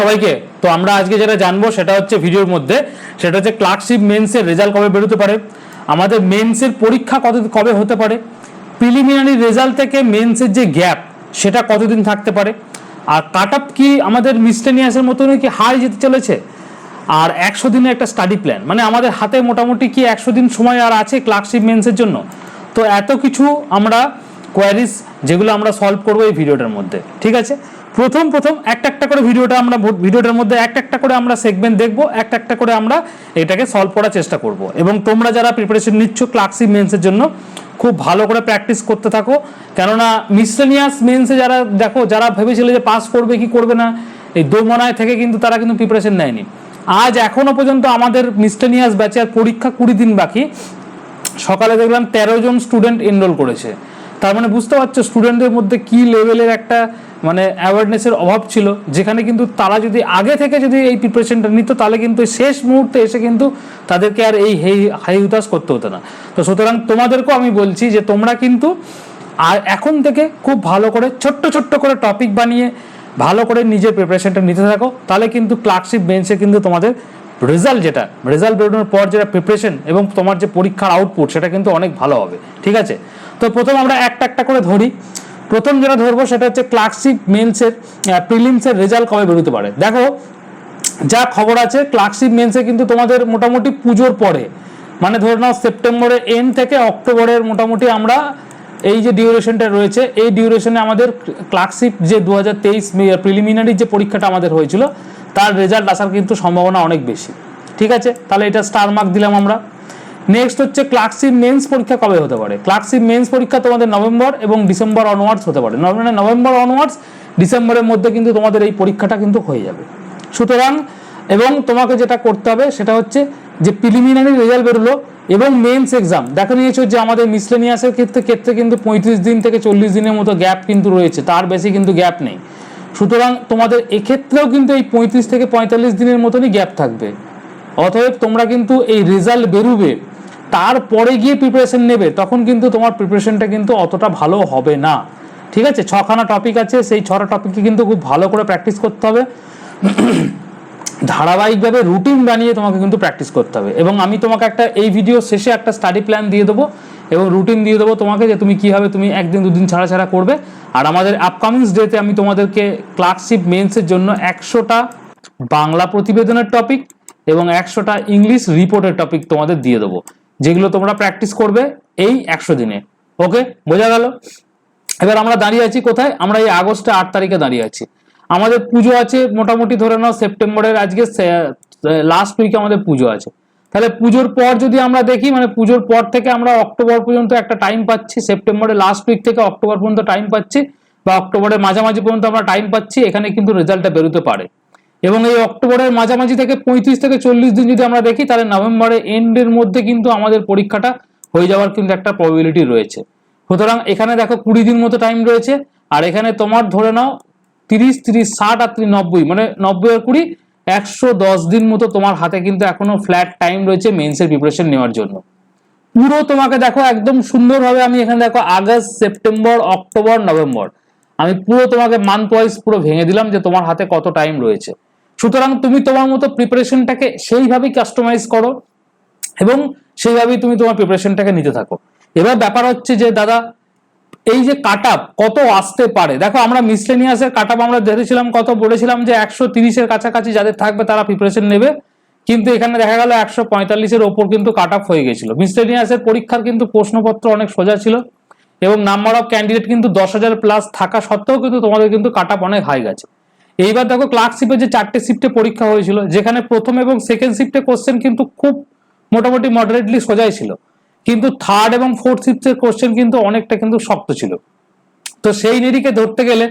সবাইকে। তো আমরা আজকে যেটা জানব সেটা হচ্ছে ভিডিওর মধ্যে, সেটা হচ্ছে ক্লার্কশিপ মেন্সের রেজাল্ট কবে বেরোতে পারে, আমাদের মেন্সের পরীক্ষা কত, কবে হতে পারে প্রিলিমিনারি রেজাল্ট থেকে মেন্সের যে গ্যাপ সেটা কতদিন থাকতে পারে, আর কাট আপ কি আমাদের মিস্টেনিয়াসের মতনই কি হাই যেতে চলেছে, আর একশো দিনের একটা স্টাডি প্ল্যান মানে আমাদের হাতে মোটামুটি কি একশো দিন সময় আর আছে ক্লার্কশিপ মেন্সের জন্য? তো এত কিছু আমরা কোয়ারিজ যেগুলো আমরা সলভ করব এই ভিডিওটার মধ্যে, ঠিক আছে? প্রথম প্রথম একটা একটা করে ভিডিওটা আমরা ভিডিওটার মধ্যে একটা একটা করে আমরা সেগমেন্ট দেখব, একটা একটা করে আমরা এটাকে সলভ করার চেষ্টা করব। এবং তোমরা যারা প্রিপারেশন নিচ্ছ ক্লার্কশিপ মেন্সের জন্য, খুব ভালো করে প্র্যাকটিস করতে থাকো। কেননা মিসলেনিয়াস মেন্সে যারা দেখো, যারা ভেবেছিল যে পাস করবে কি করবে না, এই দোমনায় থেকে কিন্তু তারা কিন্তু প্রিপারেশন নেয়নি। আজ এখনও পর্যন্ত আমাদের মিসলেনিয়াস ব্যাচের পরীক্ষা কুড়ি দিন বাকি। সকালে দেখলাম তেরো জন স্টুডেন্ট এনরোল করেছে। তার মানে বুঝতে পারছ স্টুডেন্টদের মধ্যে কি লেভেলের একটা মানে অ্যাওয়ারনেসের অভাব ছিল? যেখানে কিন্তু তারা যদি আগে থেকে যদি এই প্রিপারেশনটা নিত, তাহলে কিন্তু শেষ মুহূর্তে এসে কিন্তু তাদেরকে আর এই হেই, হাই হুতাশ করতে হতো না। তো সুতরাং তোমাদেরকেও আমি বলছি যে তোমরা কিন্তু আর এখন থেকে খুব ভালো করে, ছোট্ট ছোট্ট করে টপিক বানিয়ে ভালো করে নিজের প্রিপারেশনটা নিতে থাকো। তাহলে কিন্তু ক্লার্কশিপ বেঞ্চে কিন্তু তোমাদের রেজাল্ট যেটা রেজাল্ট বেরোনোর পর যেটা প্রিপারেশন এবং তোমার যে পরীক্ষার আউটপুট সেটা কিন্তু অনেক ভালো হবে। ঠিক আছে? তো প্রথম আমরা একটা একটা করে ধরি। প্রথম যেটা ধরবো সেটা হচ্ছে ক্লার্কশিপ মেন্সের প্রিলিমসের রেজাল্ট কবে বেরোতে পারে? দেখো, যা খবর আছে ক্লার্কশিপ মেন্সে কিন্তু তোমাদের মোটামুটি পুজোর পরে মানে ধরে নাও সেপ্টেম্বরের এন্ড থেকে অক্টোবরের মোটামুটি আমরা এই যে ডিউরেশনটা রয়েছে, এই ডিউরেশনে আমাদের ক্লার্কশিপ যে দু হাজার তেইশ প্রিলিমিনারি যে পরীক্ষাটা আমাদের হয়েছিল, তার রেজাল্ট আসার কিন্তু সম্ভাবনা অনেক বেশি। ঠিক আছে? তাহলে এটা স্টার মার্ক দিলাম আমরা। নেক্সট হচ্ছে ক্লার্কশিপ মেন্স পরীক্ষা কবে হতে পারে? ক্লার্কশিপ মেন্স পরীক্ষা তোমাদের নভেম্বর এবং ডিসেম্বর অনওয়ার্ডস হতে পারে। নভেম্বর নভেম্বর অনওয়ার্ডস ডিসেম্বরের মধ্যে কিন্তু তোমাদের এই পরীক্ষাটা কিন্তু হয়ে যাবে। সুতরাং, এবং তোমাকে যেটা করতে হবে, সেটা হচ্ছে যে প্রিলিমিনারি রেজাল্ট বেরোলো এবং মেন্স এক্সাম দেখো নিয়েছো যে আমাদের মিসলেনিয়াসের ক্ষেত্রে ক্ষেত্রে কিন্তু পঁয়ত্রিশ দিন থেকে চল্লিশ দিনের মতো গ্যাপ কিন্তু রয়েছে। তার বেশি কিন্তু গ্যাপ নেই। সুতরাং তোমাদের এক্ষেত্রেও কিন্তু এই পঁয়ত্রিশ থেকে পঁয়তাল্লিশ দিনের মতনই গ্যাপ থাকবে। অতএব তোমরা কিন্তু এই রেজাল্ট বেরোবে তারপরে গিয়ে প্রিপারেশন নেবে, তখন কিন্তু তোমার প্রিপারেশনটা কিন্তু অতটা ভালো হবে না। ঠিক আছে? ছখানা টপিক আছে, সেই ছটা টপিককে কিন্তু খুব ভালো করে প্র্যাকটিস করতে হবে। ধারাবাহিকভাবে রুটিন বানিয়ে তোমাকে কিন্তু প্র্যাকটিস করতে হবে। এবং আমি তোমাকে একটা, এই ভিডিও শেষে একটা স্টাডি প্ল্যান দিয়ে দেবো এবং রুটিন দিয়ে দেবো তোমাকে যে তুমি কীভাবে তুমি একদিন দুদিন ছাড়া ছাড়া করবে। আর আমাদের আপকামিংস ডেতে আমি তোমাদেরকে ক্লার্কশিপ মেন্সের জন্য একশোটা বাংলা প্রতিবেদনের টপিক এবং একশোটা ইংলিশ রিপোর্টের টপিক তোমাদের দিয়ে দেবো। যেগুলো তোমরা প্র্যাকটিস করবে এই একশো দিনে। ওকে বোঝা গেল? এবার আমরা দাঁড়িয়ে আছি কোথায়? আমরা এই আগস্টে আট তারিখে দাঁড়িয়ে আছি। আমাদের পুজো আছে মোটামুটি ধরে নাও সেপ্টেম্বরের আজকে লাস্ট উইকে আমাদের পুজো আছে। তাহলে পুজোর পর যদি আমরা দেখি মানে পুজোর পর থেকে আমরা অক্টোবর পর্যন্ত একটা টাইম পাচ্ছি সেপ্টেম্বরের লাস্ট উইক থেকে অক্টোবর পর্যন্ত টাইম পাচ্ছি, বা অক্টোবরের মাঝামাঝি পর্যন্ত আমরা টাইম পাচ্ছি, এখানে কিন্তু রেজাল্টটা বেরোতে পারে। এবং এই অক্টোবরের মাঝামাঝি থেকে পঁয়ত্রিশ থেকে চল্লিশ দিন যদি আমরা দেখি, তাহলে নভেম্বরের এন্ডের মধ্যে কিন্তু আমাদের পরীক্ষাটা হয়ে যাওয়ার কিন্তু একটা প্রবিলিটি রয়েছে। সুতরাং এখানে দেখো কুড়ি দিন মতো টাইম রয়েছে, আর এখানে তোমার ধরে নাও তিরিশ তিরিশ, ষাট, আর নব্বই মানে নব্বই আর কুড়ি, একশো দশ দিন মতো তোমার হাতে কিন্তু এখনও ফ্ল্যাট টাইম রয়েছে মেন্সের প্রিপারেশন নেওয়ার জন্য। পুরো তোমাকে দেখো একদম সুন্দরভাবে আমি এখানে দেখো আগস্ট, সেপ্টেম্বর, অক্টোবর, নভেম্বর। আমি পুরো তোমাকে মান্থ ওয়াইজ পুরো ভেঙে দিলাম যে তোমার হাতে কত টাইম রয়েছে। সুতরাং তুমি তোমার মতো প্রিপারেশনটাকে সেইভাবেই কাস্টমাইজ করো এবং সেইভাবেই তুমি তোমার প্রিপারেশনটাকে নিতে থাকো। এবার ব্যাপার হচ্ছে যে, দাদা, এই যে কাট কত আসতে পারে? দেখো, আমরা মিসলেনিয়াসের কাট আমরা দেখেছিলাম, কত বলেছিলাম যে একশো তিরিশের কাছাকাছি যাদের থাকবে তারা প্রিপারেশন নেবে। কিন্তু এখানে দেখা গেল একশো পঁয়তাল্লিশের ওপর কিন্তু কাট হয়ে গেছিল। মিসলেনিয়াসের পরীক্ষার কিন্তু প্রশ্নপত্র অনেক সোজা ছিল। এবং নাম্বার অফ ক্যান্ডিডেট কিন্তু দশ হাজার প্লাস থাকা সত্ত্বেও কিন্তু তোমাদের কিন্তু কাট অনেক হাই গেছে। এইবার দেখো ক্লার্কশিপে যে চারটে শিফটে পরীক্ষা হয়েছিল, যেখানে প্রথম এবং সেকেন্ড শিফটে কোশ্চেন কিন্তু খুব মোটামুটি মডারেটলি সোজাই ছিল। কিন্তু থার্ড এবং ফোর্থ শিফটের কোশ্চেন কিন্তু অনেকটা কিন্তু শক্ত ছিল। তো সেই নিরিখে ধরতে গেলে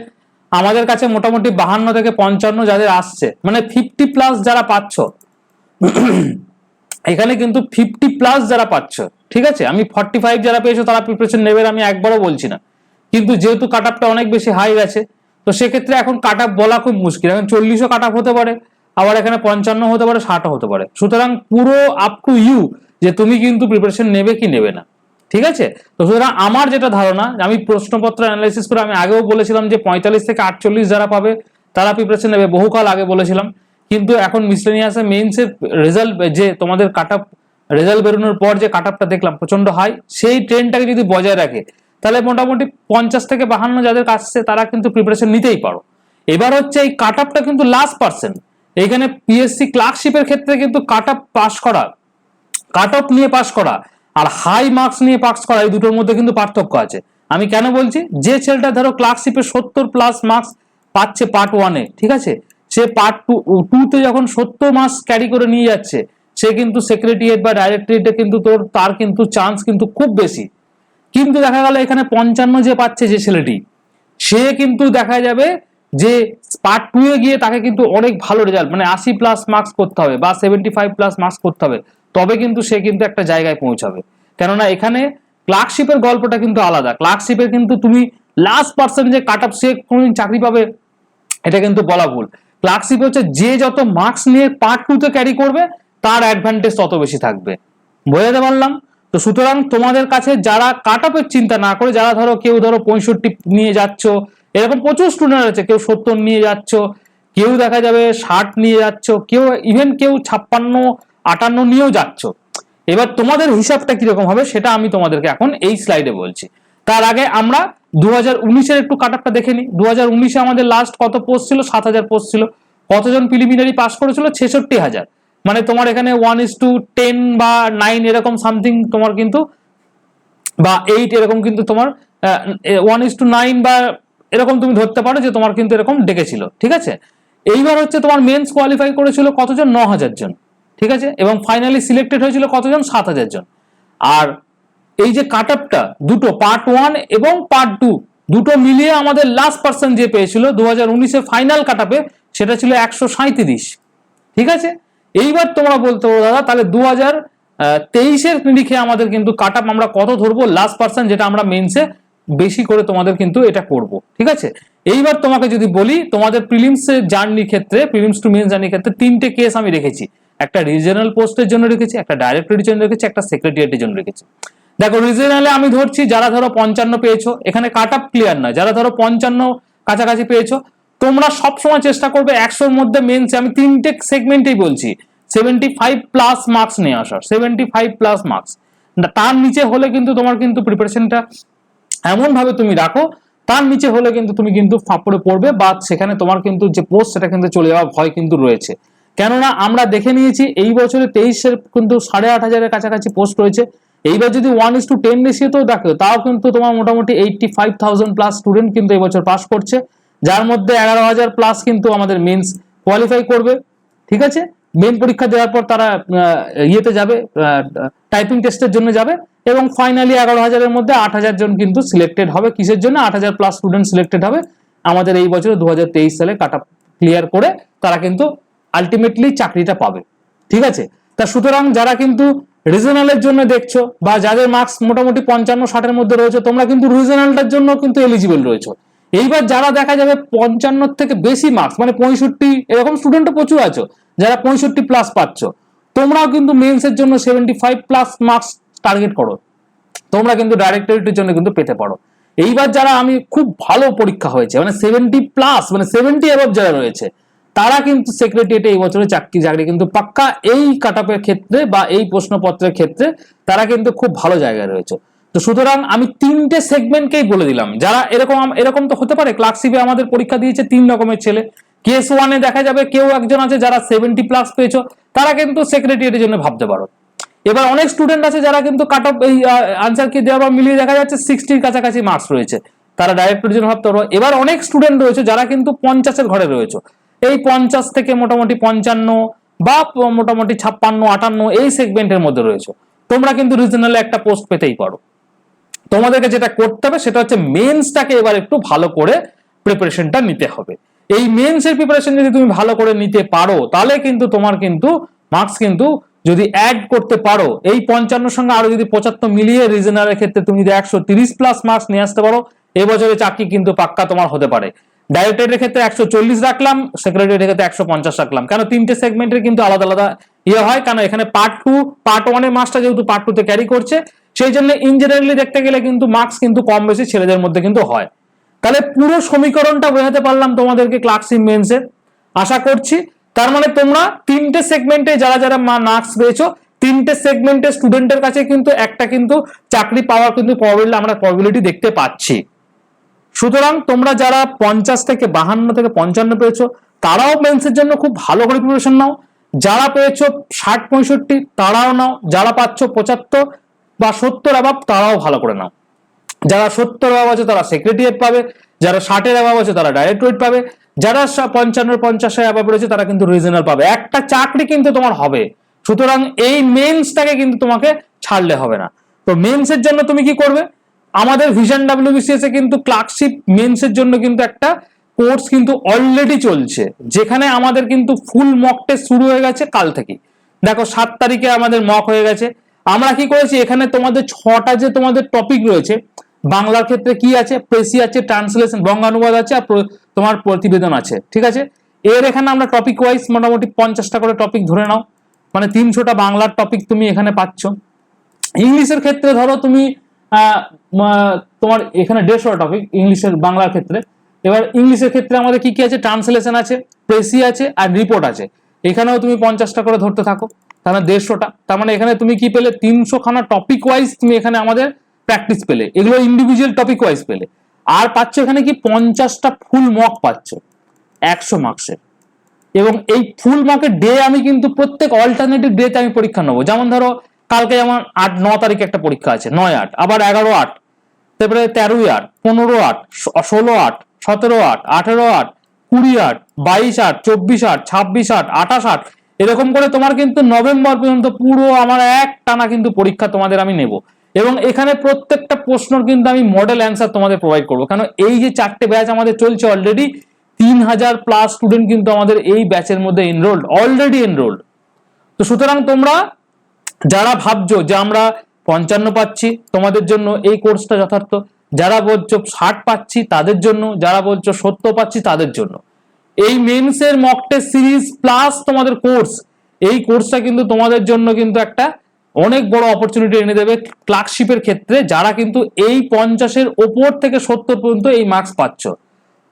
আমাদের কাছে মোটামুটি বাহান্ন থেকে পঞ্চান্ন যাদের আসছে মানে ফিফটি প্লাস যারা পাচ্ছ এখানে কিন্তু ফিফটি প্লাস যারা পাচ্ছ, ঠিক আছে? আমি ফর্টি ফাইভ যারা পেয়েছ, তারা প্রিপারেশন নেবে আমি একবারও বলছি না। কিন্তু যেহেতু কাট আপটা অনেক বেশি হাই গেছে, তো সেক্ষেত্রে এখন কাট আপ বলা খুব মুশকিল। এখন চল্লিশও কাট আপ হতে পারে, আবার এখানে পঞ্চান্ন হতে পারে, ষাটও হতে পারে। সুতরাং পুরো আপ টু ইউ যে তুমি কিন্তু প্রিপারেশন নেবে কি নেবে না, ঠিক আছে? তো সুতরাং আমার যেটা ধারণা, আমি প্রশ্নপত্র অ্যানালাইসিস করে আমি আগেও বলেছিলাম যে পঁয়তাল্লিশ থেকে আটচল্লিশ যারা পাবে, তারা প্রিপারেশন নেবে। বহুকাল আগে বলেছিলাম কিন্তু এখন মিসলেনিয়াসে মেইনসের রেজাল্ট যে তোমাদের কাট রেজাল্ট বেরোনোর পর যে কাট দেখলাম প্রচণ্ড হাই সেই ট্রেনটাকে যদি বজায় রাখে, তাহলে মোটামুটি পঞ্চাশ থেকে বাহান্ন যাদের কাছে তারা কিন্তু প্রিপারেশন নিতেই পারো। এবার হচ্ছে এই কাট কিন্তু লাস্ট পার্সেন্ট এইখানে পিএসসি ক্লার্কশিপের ক্ষেত্রে কিন্তু কাট আপ পাস করা কাট অফ নিয়ে পাস করা, আর হাই মার্কস নিয়ে পাস করা, এই দুটোর মধ্যে কিন্তু পার্থক্য আছে। আমি কেন বলছি? যে ছেলেটা ধরো ক্লার্কশিপে সত্তর প্লাস মার্কস পাচ্ছে পার্ট ওয়ানে ঠিক আছে? সে পার্ট টু টুতে যখন সত্তর মার্কস ক্যারি করে নিয়ে যাচ্ছে, সে কিন্তু সেক্রেটারিয়েট বা ডাইরেক্টরেটে কিন্তু তোর, তার কিন্তু চান্স কিন্তু খুব বেশি। কিন্তু দেখা গেল এখানে পঞ্চান্ন যে পাচ্ছে যে ছেলেটি, সে কিন্তু দেখা যাবে যে পার্ট টু এ গিয়ে তাকে কিন্তু অনেক ভালো রেজাল্ট মানে আশি প্লাস মার্কস করতে হবে বা সেভেন্টি ফাইভ প্লাস মার্কস করতে হবে, তবে কিন্তু সে কিন্তু একটা জায়গায় পৌঁছাবে। কেননা এখানে ক্লার্কশিপের গল্পটা কিন্তু আলাদা। ক্লার্কশিপের কিন্তু তুমি লাস্ট পার্সেন্ট যে কাট আপ সে কোনোদিন চাকরি পাবে, এটা কিন্তু বলা ভুল। ক্লার্কশিপ হচ্ছে যে যত মার্কস নিয়ে পার্ট টু তে ক্যারি করবে, তার অ্যাডভান্টেজ তত বেশি থাকবে। বোঝাতে পারলাম? তো সুতরাং তোমাদের কাছে যারা কাট আপের চিন্তা না করে, যারা ধরো কেউ ধরো পঁয়ষট্টি নিয়ে যাচ্ছ, এরকম প্রচুর স্টুডেন্ট আছে, কেউ সত্তর নিয়ে যাচ্ছ, কেউ দেখা যাবে ষাট নিয়ে যাচ্ছ, কেউ ইভেন কেউ ছাপ্পান্ন, আটান্ন নিয়েও যাচ্ছ। এবার তোমাদের হিসাবটা কীরকম হবে, সেটা আমি তোমাদেরকে এখন এই স্লাইডে বলছি। তার আগে আমরা দু হাজার উনিশের একটু কাট আপটা দেখে নিই। দু হাজার উনিশে আমাদের লাস্ট কত পোস্ট ছিল? সাত হাজার পোস্ট ছিল। কতজন প্রিলিমিনারি পাস করেছিল? ছেষট্টি হাজার। মানে তোমার এখানে ওয়ান ইস টু টেন বা নাইন এরকম সামথিং তোমার কিন্তু, বা এইট এরকম কিন্তু তোমার ওয়ান ইস টু নাইন বা এরকম তুমি ধরতে পারো যে তোমার কিন্তু এরকম ডেকেছিল। ঠিক আছে? এইবার হচ্ছে তোমার মেন্স কোয়ালিফাই করেছিল কতজন? ন হাজার জন। ঠিক আছে? এবং ফাইনালি সিলেক্টেড হয়েছিল কতজন? সাত হাজার জন। আর এই যে কাট আপটা দুটো পার্ট ওয়ান এবং পার্ট টু দুটো মিলিয়ে আমাদের লাস্ট পার্সন যে পেয়েছিল দু হাজার উনিশে ফাইনাল কাট আপে সেটা ছিল একশো সাঁত্রিশ ঠিক আছে? এইবার তোমরা বলতে পারো, দাদা, তাহলে দু হাজার তেইশের নিরিখে আমাদের কিন্তু কাট আপ আমরা কত ধরবো? লাস্ট পার্সন যেটা আমরা মেনসে বেশি করে তোমাদের কিন্তু এটা করব। ঠিক আছে? এইবার তোমাকে যদি বলি, তোমাদের প্রিলিমস জার্নির ক্ষেত্রে প্রিলিমস টু মেন্স জার্নির ক্ষেত্রে তিনটে কেস আমি রেখেছি। একটা রিজনাল পোস্টের জন্য রেখেছি, একটা ডাইরেক্টরের জন্য রেখেছি, একটা সেক্রেটারিয়েটের জন্য রেখেছি। দেখো রিজনালে আমি ধরছি যারা ধরো পঞ্চান্ন পেয়েছ, এখানে কাট আপ ক্লিয়ার নয়। যারা ধরো পঞ্চান্ন কাছাকাছি পেয়েছ, তোমরা সবসময় চেষ্টা করবে একশোর মধ্যে মেনসে আমি তিনটে সেগমেন্টেই বলছি। সেভেন্টি ফাইভ প্লাস মার্কস নিয়ে আসার। সেভেন্টি ফাইভ প্লাস মার্কস তার নিচে হলে কিন্তু তোমার কিন্তু প্রিপারেশনটা এমন ভাবে তুমি রাখো, তার নিচে হলে কিন্তু তুমি কিন্তু ফাঁপড়ে পড়বে, বা সেখানে তোমার কিন্তু যে পোস্ট সেটা কিন্তু চলে যাওয়ার ভয় কিন্তু রয়েছে। কেননা আমরা দেখে নিয়েছি, এই বছরে তেইশের কিন্তু সাড়ে আট হাজারের কাছাকাছি পোস্ট রয়েছে। এইবার যদি ওয়ান ইস টু টেন রেশিওতেও দেখো, তাও কিন্তু তোমার মোটামুটি eighty five thousand plus student কিন্তু এই বছর পাস করছে। যার মধ্যে এগারো হাজার প্লাস কিন্তু আমাদের মেন্স কোয়ালিফাই করবে, ঠিক আছে? মেন পরীক্ষা দেওয়ার পর তারা ইয়েতে যাবে টাইপিং টেস্টের জন্য যাবে এবং ফাইনালি এগারো হাজারের মধ্যে আট হাজার জন কিন্তু সিলেক্টেড হবে। কিসের জন্য? আট হাজার প্লাস স্টুডেন্ট সিলেক্টেড হবে। আমাদের এই বছরে দু হাজার তেইশ সালে কাট ক্লিয়ার করে তারা কিন্তু আলটিমেটলি চাকরিটা পাবে, ঠিক আছে? তা সুতরাং যারা কিন্তু রিজনালের জন্য দেখছ বা যাদের মার্কস মোটামুটি পঞ্চান্ন, ষাটের মধ্যে রয়েছে, তোমরা কিন্তু রিজনালটার জন্য কিন্তু এলিজিবল রয়েছে। এইবার যারা দেখা যাবে পঞ্চান্ন থেকে বেশি মার্কস মানে পঁয়ষট্টি, এরকম স্টুডেন্টও প্রচুর আছো, যারা পঁয়ষট্টি প্লাস পাচ্ছ, তোমরাও কিন্তু মেন্সের জন্য seventy five plus marks target করো। তোমরা কিন্তু ডাইরেক্টরেটের জন্য কিন্তু পেতে পারো। এইবার যারা আমি খুব ভালো পরীক্ষা হয়েছে মানে সেভেন্টি প্লাস মানে সেভেন্টি অ্যাবভ যারা রয়েছে তারা কিন্তু সেক্রেটারিয়েটে এই বছরে চাকরি চাকরি। কিন্তু পাক্কা এই কাট ক্ষেত্রে বা এই প্রশ্নপত্রের ক্ষেত্রে তারা কিন্তু খুব ভালো জায়গায় রয়েছে। তো সুতরাং আমি তিনটে সেগমেন্টকেই বলে দিলাম। যারা এরকম এরকম তো হতে পারে ক্লার্কশিপে আমাদের পরীক্ষা দিয়েছে তিন রকমের ছেলে। কেস ওয়ানে দেখা যাবে কেউ একজন আছে যারা সেভেন্টি প্লাস পেয়েছ, তারা কিন্তু সেক্রেটারিয়েটের জন্য ভাবতে পারো। এবার অনেক স্টুডেন্ট আছে যারা কিন্তু কাট অফ এই আনসার কি দেওয়ার পর মিলিয়ে দেখা যাচ্ছে সিক্সটির কাছাকাছি মার্কস রয়েছে। তারা ডাইরেক্টরের জন্য ভাবতে পারো। এবার অনেক স্টুডেন্ট রয়েছে যারা কিন্তু পঞ্চাশের ঘরে রয়েছে। এই পঞ্চাশ থেকে মোটামুটি পঞ্চান্ন বা মোটামুটি ছাপ্পান্ন, আটান্ন এই সেগমেন্টের মধ্যে রয়েছে। তোমরা কিন্তু রিজনালে একটা পোস্ট পেতেই পারো। তোমাদেরকে যেটা করতে হবে সেটা হচ্ছে মেন্সটাকে এবার একটু ভালো করে প্রিপারেশনটা নিতে হবে। এই মেন্সের প্রিপারেশন যদি তুমি ভালো করে নিতে পারো, তাহলে কিন্তু তোমার কিন্তু মার্কস কিন্তু যদি অ্যাড করতে পারো, এই পঞ্চান্ন সঙ্গে আরও যদি পঁচাত্তর মিলিয়ে রিজনালের ক্ষেত্রে তুমি যদি একশো তিরিশ প্লাস মার্কস নিয়ে আসতে পারো এবছরে চাকরি কিন্তু পাক্কা তোমার হতে পারে। ডাইরেক্টরের ক্ষেত্রে একশো চল্লিশ রাখলাম সেক্রেটারির ক্ষেত্রে একশো পঞ্চাশ রাখলাম। কেন? তিনটে সেগমেন্টের কিন্তু আলাদা আলাদা ইয়ে হয়, কেন? এখানে পার্ট টু পার্ট ওয়ানের মার্কসটা যেহেতু পার্ট টু তে ক্যারি করছে, সেই জন্য ইন জেনারেলি দেখতে গেলে কিন্তু মার্কস কিন্তু কম বেশি ছেলেদের মধ্যে কিন্তু হয়। তাহলে পুরো সমীকরণটা বোঝাতে পারলাম তোমাদেরকে ক্লার্কশিপ মেন্সের আশা করছি, তার মানে তোমরা তিনটে সেগমেন্টে যারা যারা মার্কস পেয়েছ, তিনটে সেগমেন্টে স্টুডেন্টের কাছে কিন্তু একটা কিন্তু চাকরি পাওয়ার কিন্তু প্রবাবিলিটি আমরা প্রবাবিলিটি দেখতে পাচ্ছি। সুতরাং তোমরা যারা পঞ্চাশ থেকে বাহান্ন থেকে পঞ্চান্ন পেয়েছ, তারাও মেন্সের জন্য খুব ভালো করে প্রিপারেশন নাও। যারা পেয়েছ ষাট, পঁয়ষট্টি, তারাও নাও। যারা পাচ্ছ পঁচাত্তর বা সত্তর অ্যাভাব তারাও ভালো করে নাও। যারা সত্তর অ্যাভাব আছে, তারা সেক্রেটারিয়েট পাবে। যারা ষাটের অ্যাভাব আছে, তারা ডাইরেক্টরেট পাবে। যারা পঞ্চান্ন, পঞ্চাশের অ্যাভাব রয়েছে, তারা কিন্তু রিজনাল পাবে। একটা চাকরি কিন্তু তোমার হবে। সুতরাং এই মেন্সটাকে কিন্তু তোমাকে ছাড়লে হবে না। তো মেন্সের জন্য তুমি কি করবে? আমাদের ভিশন ডাব্লিউবিসিএস এ কিন্তু ক্লার্কশিপ মেন্সের জন্য কিন্তু একটা কোর্স কিন্তু অলরেডি চলছে, যেখানে আমাদের কিন্তু ফুল মক টেস্ট শুরু হয়ে গেছে কাল থেকে দেখো, সাত তারিখে আমাদের মক হয়ে গেছে। আমরা কি করেছি? এখানে তোমাদের ছটা যে তোমাদের টপিক রয়েছে, বাংলার ক্ষেত্রে কি আছে? প্রেসি আছে ট্রান্সলেশন বঙ্গানুবাদ আছে, আর তোমার প্রতিবেদন আছে, ঠিক আছে? এর এখানে আমরা টপিক ওয়াইজ মোটামুটি পঞ্চাশটা করে টপিক ধরে নাও। মানে তিনশোটা বাংলার টপিক তুমি এখানে পাচ্ছ। ইংলিশের ক্ষেত্রে ধরো তুমি তোমার এখানে দেড়শো টপিক ইংলিশের, বাংলার ক্ষেত্রে। এবার ইংলিশের ক্ষেত্রে আমাদের কি কি আছে? ট্রান্সলেশন আছে প্রেসি আছে, আর রিপোর্ট আছে। এখানেও তুমি পঞ্চাশটা করে ধরতে থাকো, তাহলে দেড়শোটা। তার মানে এখানে তুমি কি পেলে? তিনশো খানা টপিক ওয়াইজ তুমি এখানে আমাদের প্র্যাকটিস পেলে। এগুলো ইন্ডিভিজুয়াল টপিক ওয়াইজ পেলে। আর পাচ্ছ এখানে কি? পঞ্চাশটা ফুল মক পাচ্ছ, একশো মার্কসের এবং এই ফুল মার্কের ডে আমি কিন্তু প্রত্যেক অল্টারনেটিভ ডেতে আমি পরীক্ষা নেব। যেমন ধরো কালকে যেমন আট, ন তারিখে একটা পরীক্ষা আছে, নয় আট, আবার এগারো আট, তারপরে তেরোই আট, পনেরো আট ষোলো আট, সতেরো আট, আঠেরো আট, কুড়ি আট, বাইশ আট, চব্বিশ আট, ছাব্বিশ আট, আঠাশ আট, এরকম করে তোমার কিন্তু নভেম্বর পর্যন্ত পুরো আমার এক টানা কিন্তু পরীক্ষা তোমাদের আমি নেব। এবং এখানে প্রত্যেকটা প্রশ্নর কিন্তু আমি মডেল অ্যান্সার তোমাদের প্রোভাইড করব। কারণ এই যে চারটে ব্যাচ আমাদের চলছে অলরেডি তিন হাজার প্লাস স্টুডেন্ট কিন্তু আমাদের এই ব্যাচের মধ্যে এনরোল্ড অলরেডি এনরোল্ড তো সুতরাং তোমরা যারা ভাবছ যে আমরা পঞ্চান্ন পাচ্ছি, তোমাদের জন্য এই কোর্সটা যথার্থ। যারা বলছো ষাট পাচ্ছি, তাদের জন্য। যারা বলছো সত্তর পাচ্ছি, তাদের জন্য। এই মেন্সের মক টেস্ট সিরিজ প্লাস তোমাদের কোর্স এই কোর্সটা কিন্তু তোমাদের জন্য কিন্তু একটা অনেক বড় অপরচুনিটি এনে দেবে ক্লার্কশিপের ক্ষেত্রে, যারা কিন্তু এই পঞ্চাশের ওপর থেকে সত্তর পর্যন্ত এই মার্কস পাচ্ছ।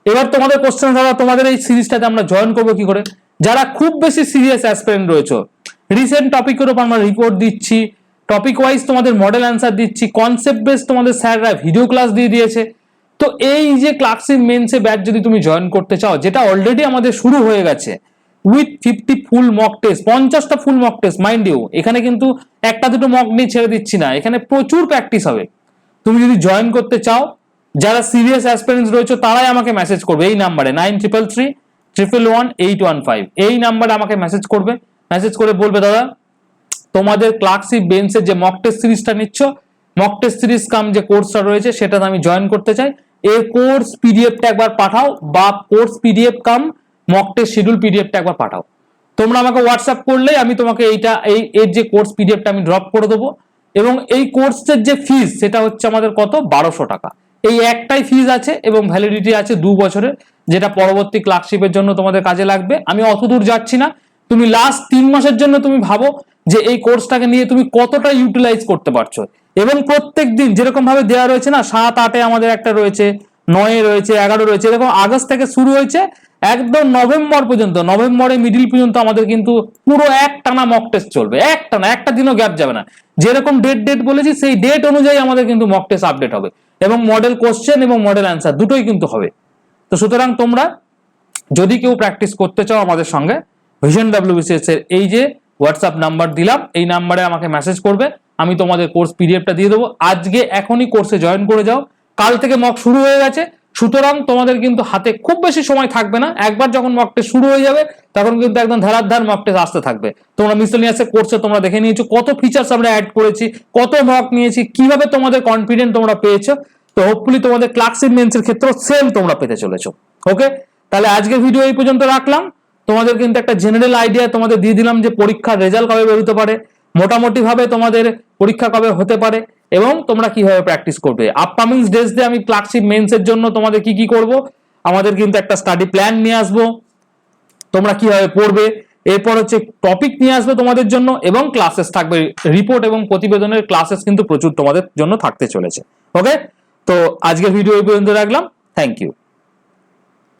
এবার তোমাদের কোশ্চেন ধরো তোমাদের এই সিরিজটাতে আমরা জয়েন করব কি করে? যারা খুব বেশি সিরিয়াস অ্যাসপিরেন্ট রয়েছে রিসেন্ট টপিকের উপর আমরা রিপোর্ট দিচ্ছি। টপিক ওয়াইজ তোমাদের মডেল অ্যান্সার দিচ্ছি। কনসেপ্ট বেস তোমাদের স্যাররা ভিডিও ক্লাস দিয়ে দিয়েছে। তো এই যে ক্লাসিক মেন্সে ব্যাচ যদি তুমি জয়েন করতে চাও, যেটা অলরেডি আমাদের শুরু হয়ে গেছে with fifty full mock test পঞ্চাশটা full mock test mind you এখানে কিন্তু একটা দুটো মক নিয়ে ছেড়ে দিচ্ছি না। এখানে প্রচুর প্র্যাকটিস হবে। তুমি যদি জয়েন করতে চাও, যারা সিরিয়াস অ্যাসপিরেন্টস রয়েছে, তারাই আমাকে মেসেজ করবে। এই নাম্বারে nine triple three triple one eight one five এই নাম্বারে আমাকে মেসেজ করবে। মেসেজ করে বলবে, দাদা, তোমাদের ক্লার্কশিপ বেঞ্চের যে মক টেস্ট সিরিজটা নিচ্ছ মক টেস্ট সিরিজ কাম যে কোর্সটা রয়েছে সেটাতে আমি জয়েন করতে চাই। এর কোর্স পিডিএফটা একবার পাঠাও বা course PDF cum mock test schedule পিডিএফটা একবার পাঠাও। তোমরা আমাকে হোয়াটসঅ্যাপ করলে আমি তোমাকে এইটা, এই, এর যে কোর্স পিডিএফটা আমি ড্রপ করে দেবো এবং এই কোর্সের যে ফিজ সেটা হচ্ছে আমাদের কত? বারোশো টাকা। এই একটাই ফিজ আছে এবং ভ্যালিডিটি আছে দু বছরের, যেটা পরবর্তী ক্লার্কশিপের জন্য তোমাদের কাজে লাগবে। আমি অত দূর যাচ্ছি না। তুমি লাস্ট তিন মাসের জন্য তুমি ভাবো যে এই কোর্সটাকে নিয়ে তুমি কতটা ইউটিলাইজ করতে পারছ। এবং প্রত্যেক দিন যেরকম ভাবে দেওয়া রয়েছে না, সাত, আটে আমাদের একটা রয়েছে, নয়ে রয়েছে, এগারো রয়েছে, এরকম আগস্ট থেকে শুরু হয়েছে, একদম নভেম্বর পর্যন্ত, নভেম্বরে মিডিল পর্যন্ত আমাদের কিন্তু পুরো এক টানা মক টেস্ট চলবে এক টানা একটা দিনও গ্যাপ যাবে না। যেরকম ডেট ডেট বলেছি, সেই ডেট অনুযায়ী আমাদের কিন্তু মক টেস্ট আপডেট হবে। এবং মডেল কোশ্চেন এবং মডেল অ্যান্সার দুটোই কিন্তু হবে। তো সুতরাং তোমরা যদি কেউ প্র্যাকটিস করতে চাও আমাদের সঙ্গে ভিশন ডাব্লিউবিসিএস এর এই যে হোয়াটসঅ্যাপ নাম্বার দিলাম, এই নাম্বারে আমাকে মেসেজ করবে, আমি তোমাদের কোর্স পিডিএফটা দিয়ে দেবো। আজকে এখনই কোর্সে জয়েন করে যাও। কাল থেকে মক শুরু হয়ে গেছে। সুতরাং তোমাদের কিন্তু হাতে খুব বেশি সময় থাকবে না। একবার যখন মক টেস্ট শুরু হয়ে যাবে, তখন কিন্তু একদম ধারার ধার মক টেস্ট আসতে থাকবে। তোমরা মিসেলিয়াসের কোর্সে তোমরা দেখে নিয়েছো, কত ফিচার্স আমরা অ্যাড করেছি, কত মক নিয়েছি, কীভাবে তোমাদের কনফিডেন্ট তোমরা পেয়েছ। তো হোপফুলি তোমাদের ক্লার্কশিপ মেন্সের ক্ষেত্রেও সেম তোমরা পেতে চলেছো। ওকে তাহলে আজকের ভিডিও এই পর্যন্ত রাখলাম। তোমাদের কিন্তু একটা জেনারেল আইডিয়া তোমাদের দিয়ে দিলাম যে পরীক্ষার রেজাল্ট কবে বেরোতে পারে মোটামুটি ভাবে তোমাদের পরীক্ষা কবে হতে পারে এবং তোমরা কীভাবে প্র্যাকটিস করবে। আপকামিং ডেজ দিয়ে আমি ক্লার্কশিপ মেন্সের জন্য তোমাদের কি কি করব, আমাদের কিন্তু একটা স্টাডি প্ল্যান নিয়ে আসব, তোমরা কীভাবে পড়বে, এরপর হচ্ছে টপিক নিয়ে আসবে তোমাদের জন্য এবং ক্লাসেস থাকবে রিপোর্ট এবং প্রতিবেদনের ক্লাসেস কিন্তু প্রচুর তোমাদের জন্য থাকতে চলেছে। ওকে তো আজকের ভিডিও এই পর্যন্ত রাখলাম। Thank you